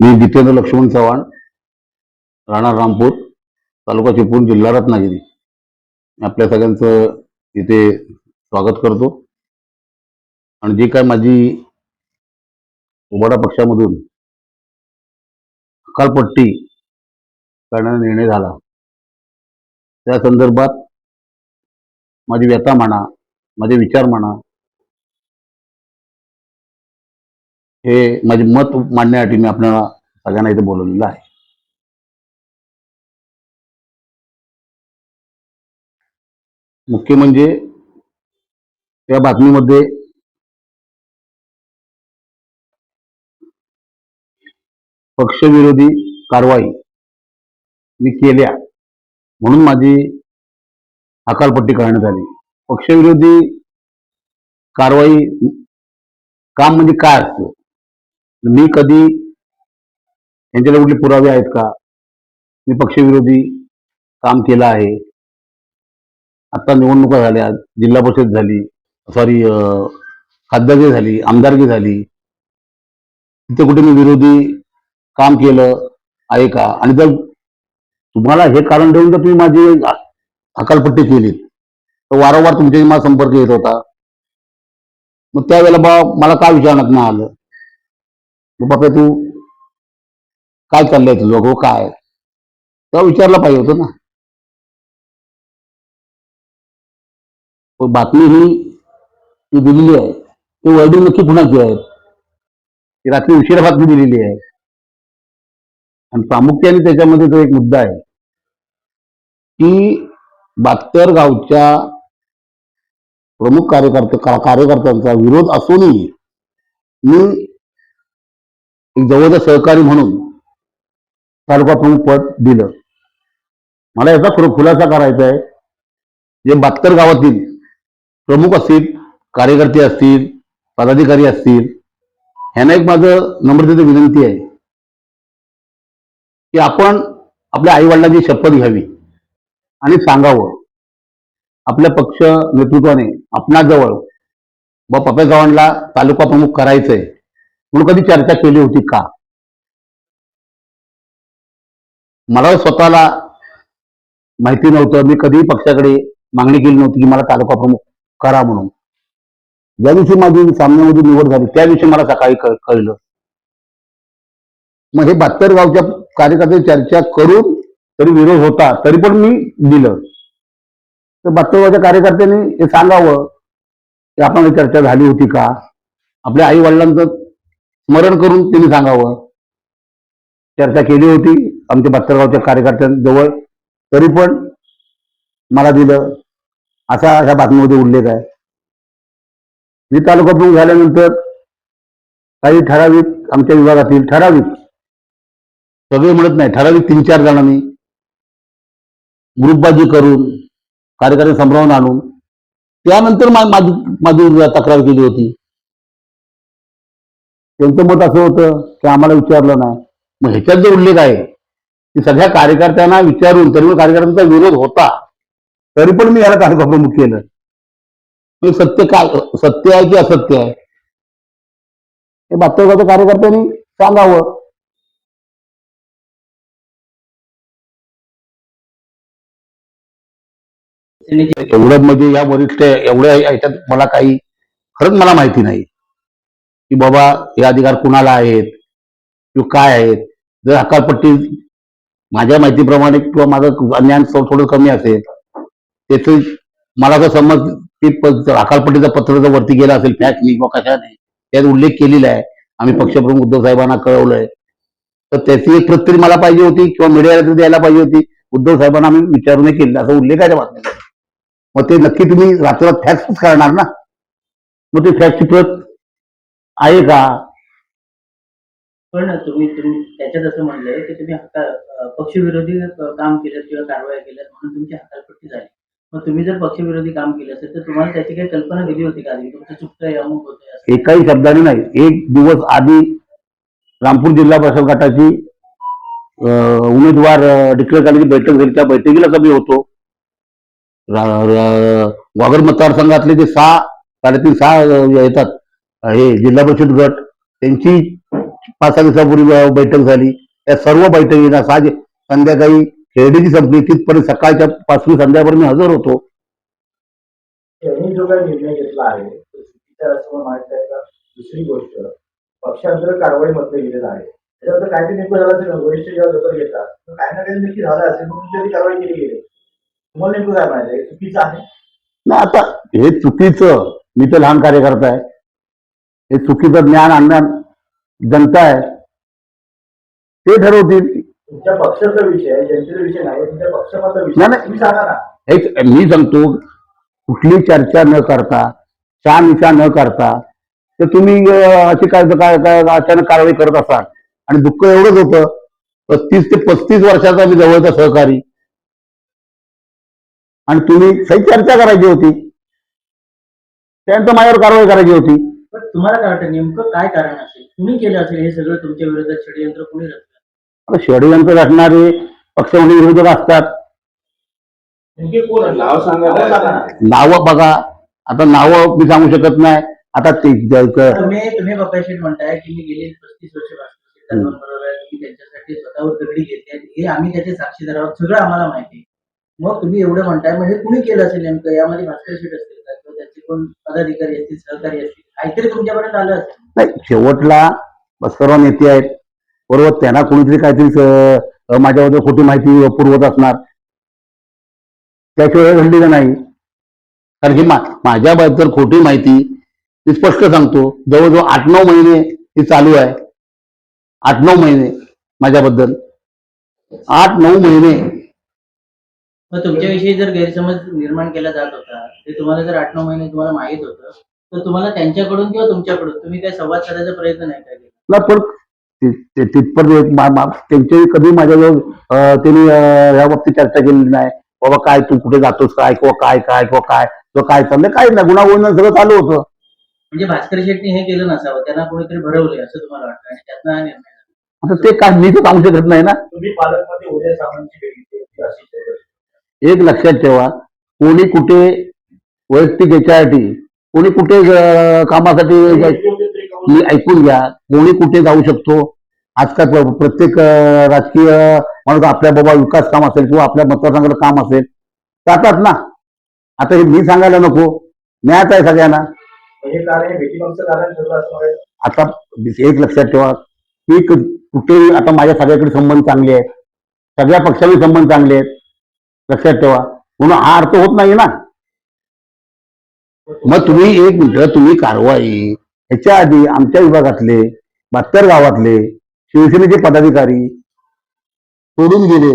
मी जितेंद्र लक्ष्मण चव्हाण राहणार रामपूर तालुका चिपळूण जिल्हा रत्नागिरी. आपल्या सगळ्यांचं इथे स्वागत करतो. आणि जी काय माझी उबाडा पक्षामधून अकालपट्टी करण्याचा निर्णय झाला त्या संदर्भात माझी व्यथा म्हणा माझे विचार म्हणा हे माझे मत मांडण्यासाठी मी आपल्याला सगळ्यांना इथे बोलवलेलं आहे. मुख्य म्हणजे या बातमीमध्ये पक्षविरोधी कारवाई मी केल्या म्हणून माझी हकालपट्टी करण्यात आली. पक्षविरोधी कारवाई काम म्हणजे काय असतं? मी कधी यांच्याकडे कुठले पुरावे आहेत का? मी पक्षविरोधी काम केलं आहे. आता निवडणुका झाल्या जिल्हा परिषद झाली सॉरी खासदारकी झाली आमदारकी झाली. तिथे कुठे मी विरोधी काम केलं आहे का? आणि जर तुम्हाला हे कारण ठेवून जर तुम्ही माझी हकालपट्टी केली तर वारंवार तुमच्याशी माझा संपर्क येत होता. मग त्यावेळेला बा मला काय विचारण्यात नाही आलं? मग तू काय चाललंय तुझं? गो काय? तेव्हा विचारलं पाहिजे होतं ना. बातमी ही जी दिलेली आहे ती वर्डिंग नक्की कुणाची आहे ती रात्री उशिरा बातमी दिलेली आहे. आणि प्रामुख्याने त्याच्यामध्ये तो एक मुद्दा आहे. की बात्तर गावच्या प्रमुख कार्यकर्ते कार्यकर्त्यांचा विरोध असूनही मी एक जवळचा सहकारी म्हणून तालुका प्रमुख पद दिलं. मला याचा खुलासा करायचा आहे. जे बहात्तर गावातील प्रमुख असतील कार्यकर्ते असतील पदाधिकारी असतील ह्यांना एक माझं नम्रतेची विनंती आहे. की आपण आपल्या आईवडिलांची शपथ घ्यावी आणि सांगावं. आपल्या पक्ष नेतृत्वाने आपणाजवळ व पप्या चव्हाणला तालुका प्रमुख करायचंय. म्हणून कधी चर्चा केली होती का? मला स्वतःला माहिती नव्हतं. मी कधीही पक्षाकडे मागणी केली नव्हती की मला तालुका प्रमुख करा म्हणून. ज्या दिवशी माझी सामन्यामध्ये निवड झाली त्या दिवशी मला सकाळी कळलं. मग हे बहात्तर गावच्या कार्यकर्त्यांची चर्चा करून तरी विरोध होता तरी पण मी दिलं. तर बहात्तर गावच्या कार्यकर्त्यांनी हे सांगावं की आपण चर्चा झाली होती का? आपल्या आई वडिलांचं स्मरण करून त्यांनी सांगावं. चर्चा केली होती आमच्या बहात्तर कार्यकर्त्यांजवळ. तरी पण मला दिलं. असा अशा बातमीमध्ये उल्लेख आहे. मी तालुका प्रमुख झाल्यानंतर काही ठराविक आमच्या विभागातील ठराविक सगळे म्हणत नाही ठराविक तीन चार जणांनी ग्रुपबाजी करून कार्यकर्ते संभ्रमण आणून त्यानंतर माझी माझी तक्रार केली होती. त्यांचं मत असं होतं की आम्हाला विचारलं नाही. मग ह्याच्यात जो उल्लेख आहे की सगळ्या कार्यकर्त्यांना विचारून तरी कार्यकर्त्यांचा विरोध होता तरी पण मी याला तालुका प्रमुख केलं. हे सत्य काय सत्य आहे की असत्य आहे? हे बास्तवगावच्या कार्यकर्त्यांनी सांगावं. एवढं म्हणजे या वरिष्ठ एवढ्या याच्यात मला काही खरंच मला माहिती नाही. की बाबा हे अधिकार कुणाला आहेत? किंवा काय आहेत? जर हकालपट्टी माझ्या माहितीप्रमाणे किंवा माझं ज्ञान थोडं कमी असेल त्याचं मला जर समज की जर हकालपट्टीचं पत्र जर वरती गेलं असेल फॅक्टनी किंवा कशाने त्यात उल्लेख केलेला आहे. आम्ही पक्षप्रमुख उद्धव साहेबांना कळवलंय. तर त्याची एक प्रत तरी मला पाहिजे होती किंवा मीडियाला तरी द्यायला पाहिजे होती. उद्धव साहेबांना आम्ही विचारून केलं असा उल्लेख आहे त्या मग ते नक्की तुम्ही रात्रीला फॅक्स करणार ना? मग ते फॅक्सची प्रत आहे का? पण तुम्ही तुम्ही त्याच्यात असं म्हणलंय की तुम्ही हक्का- पक्षविरोधी काम केलं किंवा कारवाया केल्यात म्हणून तुमची हकालपट्टी झाली. मग तुम्ही जर पक्षविरोधी काम केलं असेल तर तुम्हाला त्याची काही कल्पना दिली होती का आधी? तुमचं चुकतंय अमुक होतंय एकाही शब्दाने नाही. एक दिवस आधी रामपूर जिल्हा परिषद गटाची उमेदवार डिक्लेअर करण्याची बैठक झाली. त्या बैठकीला मी होतो. वाघर मतदारसंघातले जे सहा साडेतीन सहा येतात. हे जिल्हा परिषद गट त्यांची पाच सहा दिवसापूर्वी बैठक झाली. या सर्व बैठकीला साज संध्याकाळी खेळडीची संपली. तिथपर्यंत सकाळच्या पासून संध्याकाळपर्यंत मी हजर होतो. त्यांनी जो काही निर्णय घेतला आहे तो चुकीचा आहे असं का? दुसरी गोष्ट पक्षांतर कारवाई म्हटलं गेलेलं आहे. त्याच्यानंतर काय ते नेमकं झालं असेल वरिष्ठ जेव्हा दखल घेतात तर काही ना काही नक्की झालं असेल म्हणून तुमची कारवाई केली गेली. तुम्हाला नेमकं काय माहिती आहे? चुकीचं आहे? ना आता हे चुकीचं. मी तर लहान कार्यकर्ता आहे. हे चुकीचं ज्ञान आणणार जनता आहे. ते ठरवतील. तुमच्या पक्षाचा विषय आहे जनतेचा विषय नाही तुमच्या पक्षाचा विषय नाही, आहे. नाही. तुम्ही सांगा ना. एक मी सांगतो कुठली चर्चा न करता शहानिशा न करता तर तुम्ही अं, अशी काय काय काय अचानक कारवाई करत असाल. आणि दुःख एवढंच होतं पस्तीस ते पस्तीस वर्षाचा मी जवळचा सहकारी. आणि तुम्ही सही चर्चा करायची होती. त्यानंतर माझ्यावर कारवाई करायची होती. तुम्हाला काय वाटतं नेमकं काय कारण असेल? तुम्ही केलं असेल हे सगळं तुमच्या विरोधात षडयंत्र? कोणी रचलं? आता षडयंत्र रचणारे पक्षामध्ये विरोधक असतात. नेमके कोण आहे? नाव सांगा ना. नाव सांगा ना. नावं बघा. आता नावं मी सांगू शकत नाही. आता ते ज- क- तुम्ही तुम्ही बापाशी म्हणताय की मी गेली पस्तीस वर्ष भाजप बरोबर आहे. तुम्ही त्यांच्यासाठी स्वतःवर दगडी घेतली हे आम्ही त्याचे साक्षीदार आहोत. सगळं आम्हाला माहिती आहे. मग तुम्ही एवढं म्हणताय मग हे कुणी केलं असेल नेमकं? यामध्ये भास्कर शेठ असतील का? किंवा त्याचे कोण पदाधिकारी असतील सहकारी असतील? काहीतरी तुमच्यापर्यंत आलं असेल. नाही शेवटला सर्व नेते आहेत. बरोबर त्यांना कोणीतरी काहीतरी माझ्याबद्दल खोटी माहिती पुरवत असणार. त्याशिवाय घडलेलं नाही. कारण की मा- माझ्याबद्दल खोटी माहिती मी स्पष्ट सांगतो. जवळजवळ आठ नऊ महिने ही चालू आहे. आठ नऊ महिने माझ्याबद्दल. आठ नऊ महिने. मग तुमच्याविषयी जर गैरसमज निर्माण केला जात होता ते तुम्हाला जर आठ नऊ महिने तुम्हाला माहीत होतं तर तुम्हाला त्यांच्याकडून किंवा तुमच्याकडून? तुम्ही काय संवाद साधायचा प्रयत्न नाही काय केला? ना पण तिथपर्यंत एक मा- मा- त्यांच्याही कधी माझ्याजवळ त्यांनी अं, या बाबतीत चर्चा केलेली नाही. बाबा काय तू कुठे जातोस काय? किंवा काय काय किंवा काय? किंवा काय चाललंय? काय नाही. गुणागुण सगळं चालू होतं. म्हणजे भास्कर शेट्टी हे केलं नसावं. त्यांना कोणीतरी भरवले असं तुम्हाला वाटतं? आणि त्यातनं हा निर्णय. आता ते काय मी तर सांगू शकत नाही ना. तुम्ही पालकमध्ये उदय सामंतची भेट घेतली. एक लक्षात ठेवा. कोणी कुठे वैयक्तिक याच्यासाठी कोणी कुठे कामासाठी मी ऐकून घ्या. कोणी कुठे जाऊ शकतो. आजकाल प्र- प्रत्येक राजकीय माणूस आपल्या बाबा विकास काम असेल किंवा आपल्या मतदारसंघाचं काम असेल जातात ना. आता हे मी सांगायला नको. न्यायच आहे सगळ्यांना. आता एक लक्षात ठेवा. की क- कुठेही आता माझ्या सगळ्याकडे संबंध चांगले आहेत. सगळ्या पक्षांनी संबंध चांगले आहेत. लक्षात ठेवा. म्हणून हा अर्थ होत नाही ना. मग तुम्ही एक मिनिट तुम्ही कारवाई. ह्याच्या आधी आमच्या विभागातले बहात्तर गावातले शिवसेनेचे पदाधिकारी सोडून गेले.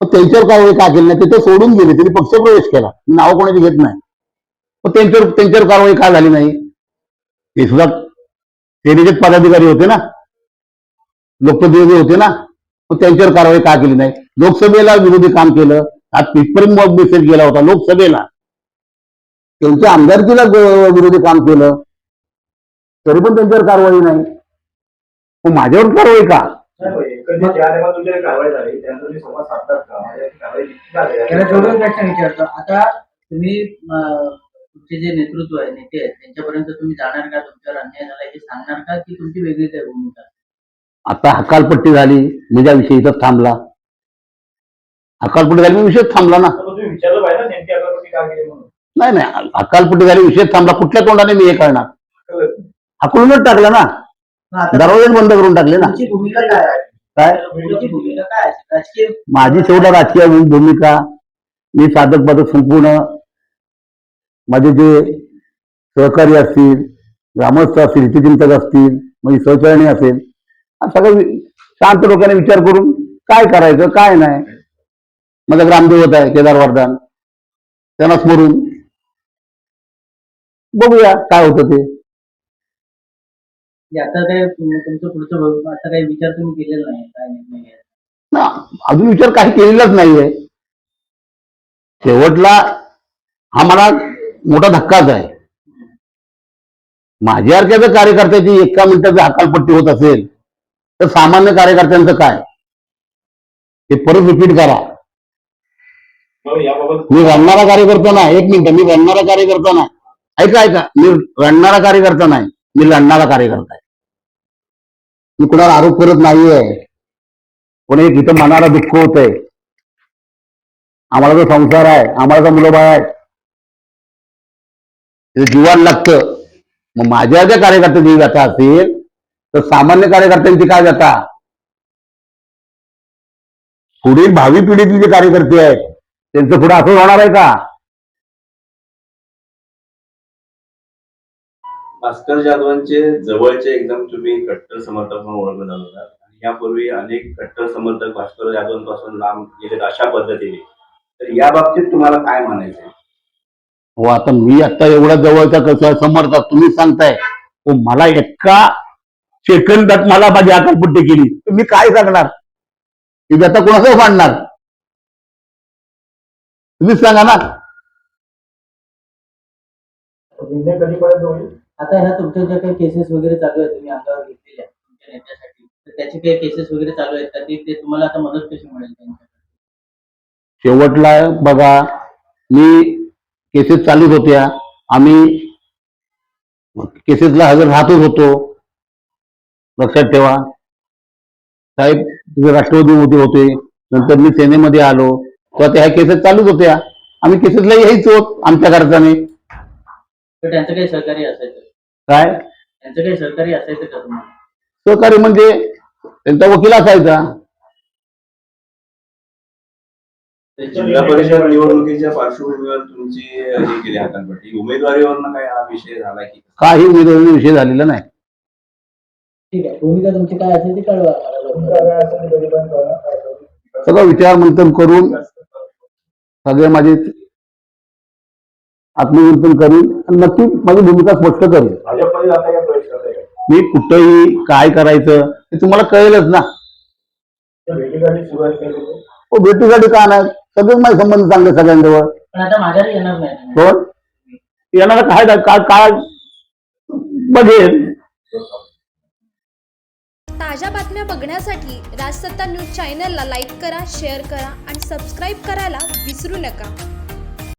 त्यांच्यावर कारवाई का केली नाही? ते तर सोडून गेले. त्यांनी पक्षप्रवेश केला. नाव कोणाची घेत नाही. मग त्यांच्यावर त्यांच्यावर कारवाई का झाली नाही? ते सुद्धा सेनेचे पदाधिकारी होते ना? लोकप्रतिनिधी होते ना? मग त्यांच्यावर कारवाई का केली नाही? लोकसभेला विरोधी काम केलं. आज तिथपर्यंत मग मेसेज गेला होता. लोकसभेला. त्यांच्या आमदारकीला विरोधी काम केलं. तरी पण त्यांच्यावर कारवाई नाही. मग माझ्यावर कारवाई का? आहे? विचारतो. आता तुम्ही तुमचे जे नेतृत्व आहे नेते आहेत त्यांच्यापर्यंत तुम्ही जाणार का? तुमच्यावर अन्याय झाला हे सांगणार का? की तुमची वेगळी काय भूमिका? आता हकालपट्टी झाली म्हणजे विषय इथंच थांबला. हकालपट्टी झाली म्हणजे विषयच थांबला ना. विचारलं पाहिजे नाही नाही. हकालपट्टी झाली विषयच थांबला. कुठल्या तोंडाने मी हे करणार? हकलूनच टाकलं ना. दरवाजेच बंद करून टाकले ना. काय माझी शेवटा राजकीय भूमिका. मी साधक बाधक संपूर्ण. माझे जे सहकारी असतील ग्रामस्थ असतील हितचिंतक असतील माझी सहचारणी असेल सगळं शांत डोक्याने विचार करून काय करायचं काय नाही. माझा ग्रामदेवत आहे केदार वरदान त्यांना स्मरून बघूया काय होतं ते. आता काय तुम- तुमचं पुढचं आता काही विचार तुम्ही केलेला नाही काय निर्णय घ्यायचा. ना, अजून विचार काही केलेलाच नाहीये. शेवटला हा मला मोठा धक्काच आहे. माझ्यासारख्या जर कार्यकर्त्याची एका मिनिटाची हकालपट्टी होत असेल तर सामान्य कार्यकर्त्यांचं काय? हे परत रिपीट करा. याबाबत मी रडणारा कार्यकर्ता नाही एक मिनिट मी रडणारा कार्यकर्ता नाही. ऐका ऐका. मी रडणारा कार्यकर्ता नाही. मी लढणारा कार्यकर्ता आहे. मी कुणाला आरोप करत नाहीये. पण एक मनाला दुःख होत आहे आम्हाला जो संसार आहे आम्हाला जो मुलं आहे ते जीवन लागतं मग माझ्या ज्या कार्यकर्त्यांची व्यथा असेल तर सामान्य कार्यकर्त्यांची काय व्यथा? पुढील भावी पिढीतील जे कार्यकर्ते आहेत त्यांचं पुढे असं होणार आहे का? भास्कर जाधवांचे जवळचे एकदम तुम्ही कट्टर समर्थक म्हणून ओळखले जात होतात आणि यापूर्वी अनेक कट्टर समर्थक भास्कर जाधवांपासून लांब गेलेत अशा पद्धतीने. तर या बाबतीत तुम्हाला काय म्हणायचं हो आता मी आता एवढा जवळचा कसं समर्थ तुम्ही सांगताय. हो मला एका सेकंदात मला माझी आकलपट्टी केली. मी काय सांगणार? ही व्यथा कोणाचं मांडणार तुम्हीच सांगा ना. कधीपर्यंत होईल? आता ह्या तुमच्या ज्या काही केसेस वगैरे चालू आहेत तुम्ही अंगावर घेतलेल्या तुमच्या नेत्यासाठी तर त्याचे काही केसेस वगैरे चालू आहेत का? ते तुम्हाला आता मदत कशी मिळेल शेवटला बघा मी केसेस चालूच होत्या. आम्ही केसेसला हजर राहतच होतो. लक्षात ठेवा. साहेब तिथे राष्ट्रवादी मोदी होते. नंतर मी सेनेमध्ये आलो. तेव्हा त्या केसेस चालूच होत्या. आम्ही केसेसला यायचो आमच्या खर्चाने तर त्यांचं काही सहकार्य असायचं. काय? त्यांचं काही सहकार्य असायचं का तुम्हाला? सहकारी म्हणजे त्यांचा वकील असायचा. जिल्हा परिषद निवडणुकीच्या पार्श्वभूमीवर तुमची हे केली हातांपट्टी. उमेदवारीवरनं काय हा विषय झाला की? काही उमेदवारी विषय झालेला नाही. ठीक आहे. भूमिका तुमची काय असेल ती कळवा आम्हाला लवकर. सगळं विचार मंथन करून सगळे माझे आत्मचिंतन करीन आणि नक्की माझी भूमिका स्पष्ट करेन. भाजपमध्ये जाता का प्रवेश करताय का? मी कुठंही काय करायचं हे तुम्हाला कळेलच ना. त्या होती. हो भेटीसाठी का नाही? सगळेच माझे संबंध चांगले सगळ्यांजवळ. पण आता माझ्याकडे येणार नाही. तुम्ही. कोण? येणारा काय काय काय बघेल ताज्या बातम्या बघण्यासाठी राजसत्ता न्यूज चॅनलला लाईक करा शेअर करा आणि सबस्क्राईब करायला विसरू नका.